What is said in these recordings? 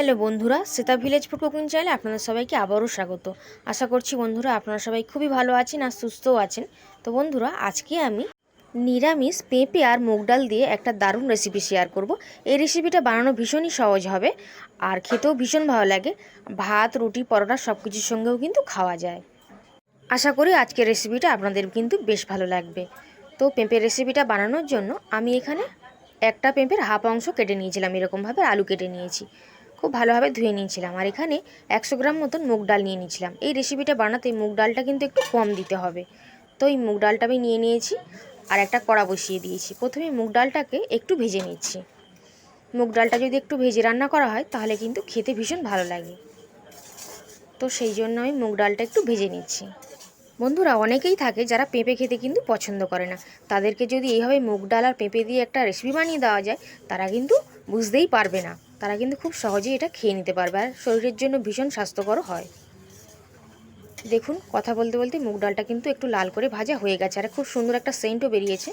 Hello বন্ধুরা সেতা village food cooking চ্যানেলে আপনাদের সবাইকে আবারও স্বাগত। আশা করছি বন্ধুরা আপনারা সবাই খুবই ভালো আছেন আর সুস্থও আছেন। তো বন্ধুরা, আজকে আমি নিরামিষ পেঁপে আর মুগ ডাল দিয়ে একটা দারুণ রেসিপি শেয়ার করব। এই রেসিপিটা বানানো ভীষণই সহজ হবে আর খেতেও ভীষণ ভালো লাগে। ভাত, রুটি, পরোটা সব কিছুর সঙ্গেও কিন্তু খাওয়া যায়। আশা করি আজকের রেসিপিটা আপনাদের কিন্তু বেশ ভালো লাগবে। তো পেঁপের রেসিপিটা বানানোর জন্য আমি এখানে একটা পেঁপের হাফ অংশ কেটে নিয়েছিলাম, এরকমভাবে আলু কেটে নিয়েছি। খুব ভালোভাবে ধুয়ে নিয়েছিলাম। আর এখানে একশো গ্রাম মতন মুগ ডাল নিয়ে নিয়েছিলাম। এই রেসিপিটা বানাতে মুগ ডালটা কিন্তু একটু কম দিতে হবে। তো এই মুগ ডালটা আমি নিয়ে নিয়েছি আর একটা কড়া বসিয়ে দিয়েছি। প্রথমে মুগ ডালটাকে একটু ভেজে নিচ্ছি। মুগ ডালটা যদি একটু ভেজে রান্না করা হয়, তাহলে কিন্তু খেতে ভীষণ ভালো লাগে। তো সেই জন্য আমি মুগ ডালটা একটু ভেজে নিচ্ছি। বন্ধুরা, অনেকেই থাকে যারা পেঁপে খেতে কিন্তু পছন্দ করে না। তাদেরকে যদি এইভাবে মুগ ডাল আর পেঁপে দিয়ে একটা রেসিপি বানিয়ে দেওয়া যায়, তারা কিন্তু বুঝতেই পারবে না। তারা কিন্তু খুব সহজেই এটা খেয়ে নিতে পারবে আর শরীরের জন্য ভীষণ স্বাস্থ্যকর হয়। দেখুন, কথা বলতে বলতে মুগ ডালটা কিন্তু একটু লাল করে ভাজা হয়ে গেছে আর খুব সুন্দর একটা সেন্টও বেরিয়েছে।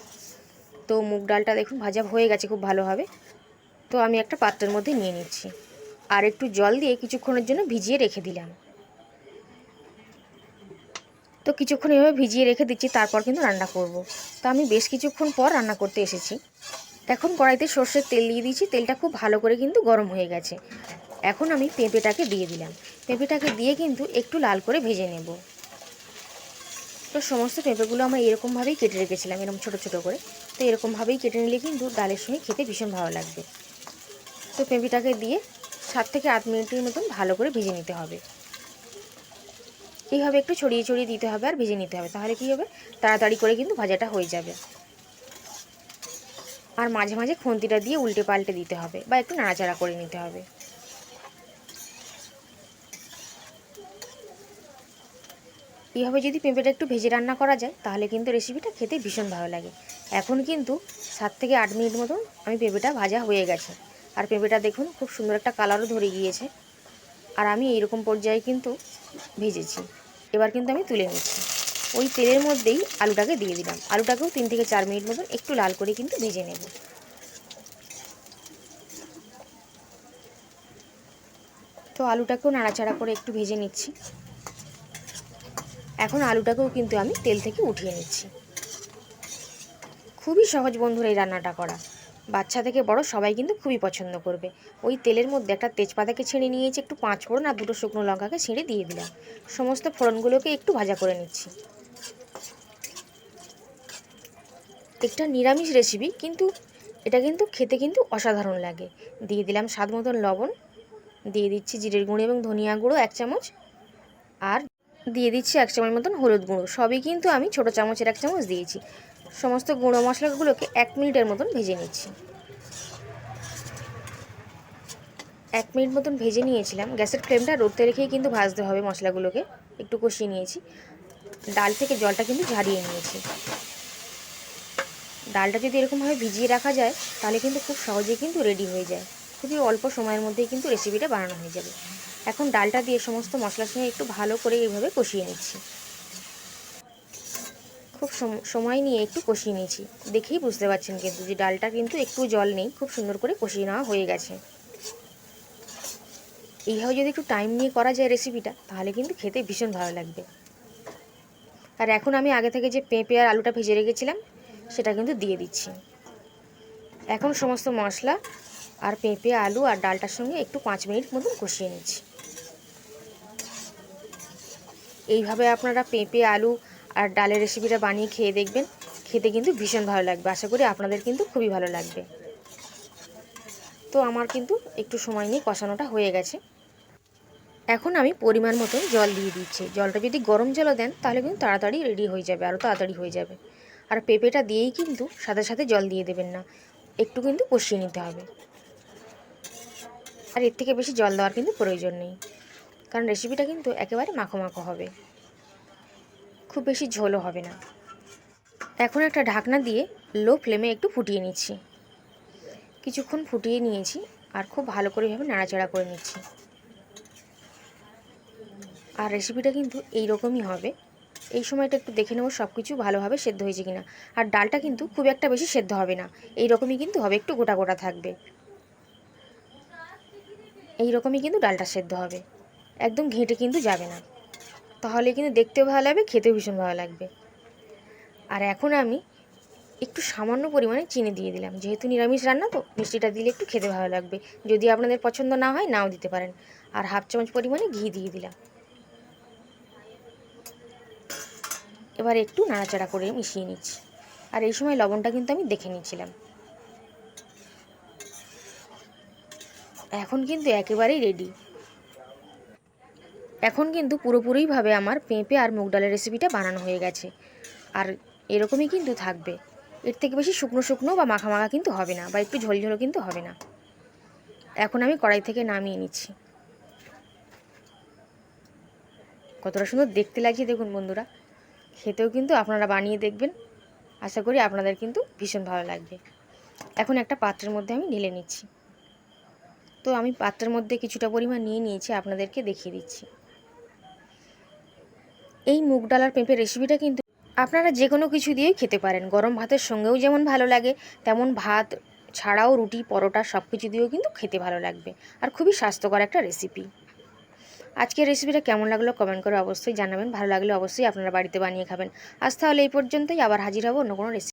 তো মুগ ডালটা দেখুন, ভাজা হয়ে গেছে খুব ভালোভাবে। তো আমি একটা পাত্রের মধ্যে নিয়ে নিচ্ছি। আর একটু জল দিয়ে কিছুক্ষণের জন্য ভিজিয়ে রেখে দিলাম। তো কিছুক্ষণ এভাবে ভিজিয়ে রেখে দিচ্ছি, তারপর কিন্তু রান্না করব। তো আমি বেশ কিছুক্ষণ পর রান্না করতে এসেছি। এখন কড়াইতে সর্ষের তেল দিয়ে দিয়েছি। তেলটা খুব ভালো করে কিন্তু গরম হয়ে গেছে। এখন আমি পেঁপেটাকে দিয়ে দিলাম। পেঁপেটাকে দিয়ে কিন্তু একটু লাল করে ভেজে নেব। তো সমস্ত পেঁপেগুলো আমরা এরকমভাবেই কেটে রেখেছিলাম, এরকম ছোটো ছোটো করে। তো এরকমভাবেই কেটে নিলে কিন্তু ডালের সঙ্গে খেতে ভীষণ ভালো লাগবে। তো পেঁপেটাকে দিয়ে সাত থেকে আট মিনিটের মতন ভালো করে ভেজে নিতে হবে। এইভাবে একটু ছড়িয়ে ছড়িয়ে দিতে হবে আর ভেজে নিতে হবে। তাহলে কী হবে? তাড়াতাড়ি করে কিন্তু ভাজাটা হয়ে যাবে। আর মাঝে মাঝে খুন্তিটা দিয়ে উল্টে পাল্টে দিতে হবে বা একটু নাড়াচাড়া করে নিতে হবে। এইভাবে যদি পেঁপেটা একটু ভেজে রান্না করা যায়, তাহলে কিন্তু রেসিপিটা খেতে ভীষণ ভালো লাগে। এখন কিন্তু সাত থেকে আট মিনিট মতন আমি পেঁপেটা ভাজা হয়ে গেছে। আর পেঁপেটা দেখুন, খুব সুন্দর একটা কালারও ধরে গিয়েছে। আর আমি এইরকম পর্যায়ে কিন্তু ভেজেছি। এবার কিন্তু আমি তুলে নিচ্ছি। ওই তেলের মধ্যেই আলুটাকে দিয়ে দিলাম। আলুটাকেও তিন থেকে চার মিনিট মতন একটু লাল করে কিন্তু ভেজে নেব। তো আলুটাকেও নাড়াচাড়া করে একটু ভেজে নিচ্ছি। এখন আলুটাকেও কিন্তু আমি তেল থেকে উঠিয়ে নিচ্ছি। খুবই সহজ বন্ধুরা এই রান্নাটা করা। বাচ্চা থেকে বড় সবাই কিন্তু খুবই পছন্দ করবে। ওই তেলের মধ্যে একটা তেজপাতাকে ছেড়ে নিয়েছি, একটু পাঁচ ফোড়ন আর দুটো শুকনো লঙ্কাকে ছেড়ে দিয়ে দিলাম। সমস্ত ফোড়নগুলোকে একটু ভাজা করে নিচ্ছি। একটা নিরামিষ রেসিপি কিন্তু এটা কিন্তু খেতে কিন্তু অসাধারণ লাগে। দিয়ে দিলাম স্বাদ মতন লবণ, দিয়ে দিচ্ছি জিরের গুঁড়ো এবং ধনিয়া গুঁড়ো এক চামচ, আর দিয়ে দিচ্ছি এক চামচ মতন হলুদ গুঁড়ো। সবই কিন্তু আমি ছোটো চামচের এক চামচ দিয়েছি। সমস্ত গুঁড়ো মশলাগুলোকে এক মিনিটের মতন ভেজে নিচ্ছি। এক মিনিট মতন ভেজে নিয়েছিলাম। গ্যাসের ফ্লেমটা রোদতে রেখেই কিন্তু ভাজতে হবে মশলাগুলোকে। একটু কষিয়ে নিয়েছি। ডাল থেকে জলটা কিন্তু ঝারিয়ে নিয়েছি। ডালটা যদি এরকমভাবে ভিজিয়ে রাখা যায়, তাহলে কিন্তু খুব সহজেই কিন্তু রেডি হয়ে যায়। খুবই অল্প সময়ের মধ্যেই কিন্তু রেসিপিটা বানানো হয়ে যাবে। এখন ডালটা দিয়ে সমস্ত মশলার সঙ্গে একটু ভালো করে এইভাবে কষিয়ে নিচ্ছি। খুব সময় নিয়ে একটু কষিয়ে নিয়েছি। দেখেই বুঝতে পারছেন কিন্তু যে ডালটা কিন্তু একটু জল নেই, খুব সুন্দর করে কষিয়ে নেওয়া হয়ে গেছে। এইভাবে যদি একটু টাইম নিয়ে করা যায় রেসিপিটা তাহলে কিন্তু খেতে ভীষণ ভালো লাগবে। আর এখন আমি আগে থেকে যে পেঁপে আর আলুটা ভেজে রেখেছিলাম সেটা কিন্তু দিয়ে দিচ্ছি। এখন সমস্ত মশলা আর পেঁপে, আলু আর ডালটার সঙ্গে একটু পাঁচ মিনিট মতন কষিয়ে নিচ্ছি। এইভাবে আপনারা পেঁপে, আলু আর ডালের রেসিপিটা বানিয়ে খেয়ে দেখবেন। খেতে কিন্তু ভীষণ ভালো লাগবে। আশা করি আপনাদের কিন্তু খুবই ভালো লাগবে। তো আমার কিন্তু একটু সময় নিয়ে কষানোটা হয়ে গেছে। এখন আমি পরিমাণ মতন জল দিয়ে দিচ্ছি। জলটা যদি গরম জলও দেন তাহলে কিন্তু তাড়াতাড়ি রেডি হয়ে যাবে আরও তাড়াতাড়ি হয়ে যাবে। আর পেঁপেটা দিয়েই কিন্তু সাথে সাথে জল দিয়ে দেবেন না। একটু কিন্তু কষিয়ে নিতে হবে। আর এর থেকে বেশি জল দেওয়ার কিন্তু প্রয়োজন নেই। কারণ রেসিপিটা কিন্তু একেবারে মাখো মাখো হবে। খুব বেশি ঝোলও হবে না। এখন একটা ঢাকনা দিয়ে লো ফ্লেমে একটু ফুটিয়ে নিচ্ছি। কিছুক্ষণ ফুটিয়ে নিয়েছি আর খুব ভালো করে এভাবে নাড়াচাড়া করে নিচ্ছি। আর রেসিপিটা কিন্তু এই রকমই হবে। এই সময়টা একটু দেখে নেব সব কিছু ভালোভাবে সেদ্ধ হয়েছে কিনা। আর ডালটা কিন্তু খুব একটা বেশি সেদ্ধ হবে না। এই রকমই কিন্তু হবে, একটু গোটা গোটা থাকবে। এই রকমই কিন্তু ডালটা সেদ্ধ হবে। একদম ঘেঁটে কিন্তু যাবে না। তাহলে কিন্তু দেখতেও ভালো লাগবে, খেতেও ভীষণ ভালো লাগবে। আর এখন আমি একটু সামান্য পরিমাণে চিনি দিয়ে দিলাম। যেহেতু নিরামিষ রান্না তো, মিষ্টিটা দিলে একটু খেতে ভালো লাগবে। যদি আপনাদের পছন্দ না হয়, নাও দিতে পারেন। আর হাফ চামচ পরিমাণে ঘি দিয়ে দিলাম। এবার একটু নাড়াচাড়া করে মিশিয়ে নিচ্ছি। আর এই সময় লবণটা কিন্তু আমি দেখে নিচ্ছিলাম এখন কিন্তু একেবারেই রেডি এখন কিন্তু পুরোপুরিভাবে আমার পেঁপে আর মুগ ডালের রেসিপিটা বানানো হয়ে গেছে। আর এরকমই কিন্তু থাকবে। এর থেকে বেশি শুকনো শুকনো বা মাখা মাখা কিন্তু হবে না বা একটু ঝোল ঝোলও কিন্তু হবে না। এখন আমি কড়াই থেকে নামিয়ে নিচ্ছি। কতটা সুন্দর দেখতে লাগছে দেখুন বন্ধুরা। খেতেও কিন্তু আপনারা বানিয়ে দেখবেন। আশা করি আপনাদের কিন্তু ভীষণ ভালো লাগবে। এখন একটা পাত্রের মধ্যে আমি ঢেলে নিচ্ছি। তো আমি পাত্রের মধ্যে কিছুটা পরিমাণ নিয়ে নিয়েছি, আপনাদেরকে দেখিয়ে দিচ্ছি। এই মুগ ডাল আর পেঁপের রেসিপিটা কিন্তু আপনারা যে কোনো কিছু দিয়েই খেতে পারেন। গরম ভাতের সঙ্গেও যেমন ভালো লাগে, তেমন ভাত ছাড়াও রুটি, পরোটা সব কিছু দিয়েও কিন্তু খেতে ভালো লাগবে। আর খুবই স্বাস্থ্যকর একটা রেসিপি আজকের রেসিপিটা কেমন লাগল কমেন্ট করে অবশ্যই জানাবেন। ভালো লাগলে অবশ্যই আপনারা বাড়িতে বানিয়ে খাবেন। আজ তাহলে এই পর্যন্তই। আবার হাজির হব অন্য কোনো রেসিপি